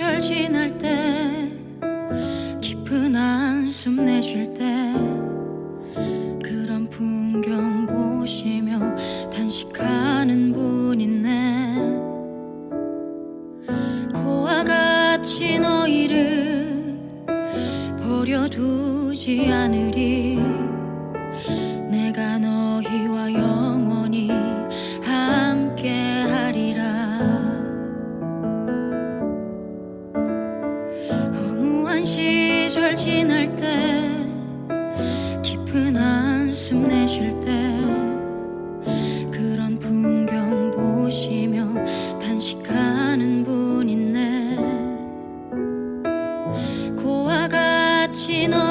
시절 지날 때 깊은 한숨 내쉴 때 그런 풍경 보시며 단식하는 분 있네. 고와 같이 너희를 버려두지 않으리 허무한 시절 지날 때 깊은 한숨 내쉴 때 그런 풍경 보시며 단식하는 분 있네 고와 같이 너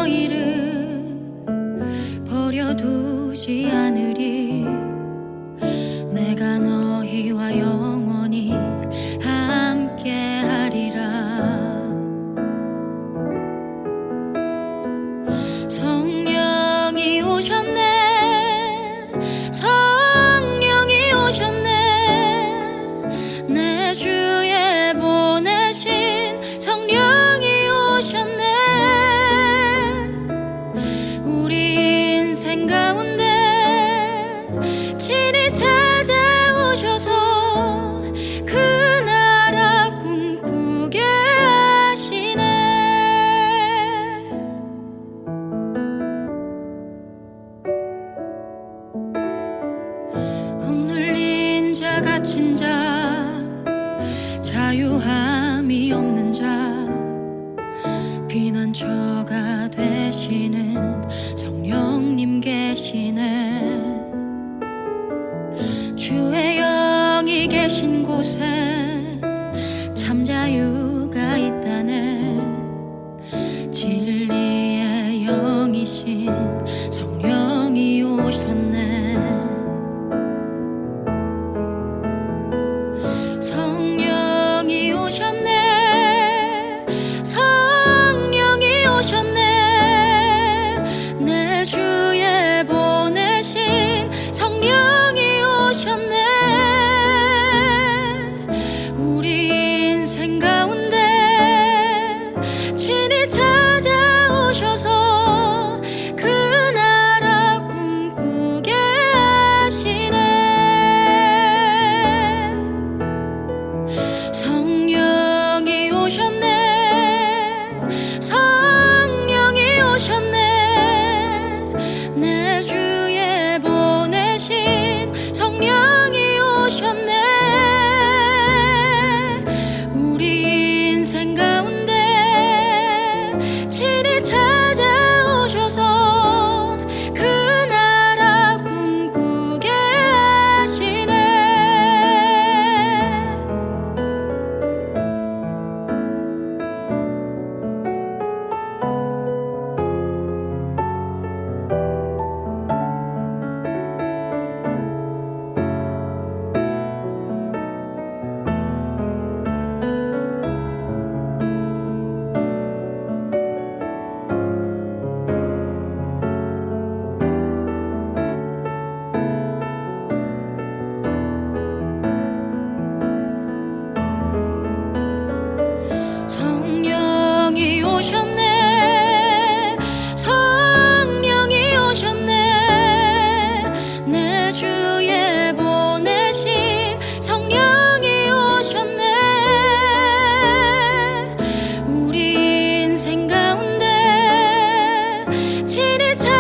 감이 없는 자 피난처가 되시는 성령님 계시네 주의 영이 계신 곳에 참 자유가 있다네 진리의 영이신 오셨네. 성령이 오셨네. 내 주에 보내신 성령이 오셨네. 우리 인생 가운데 진이 차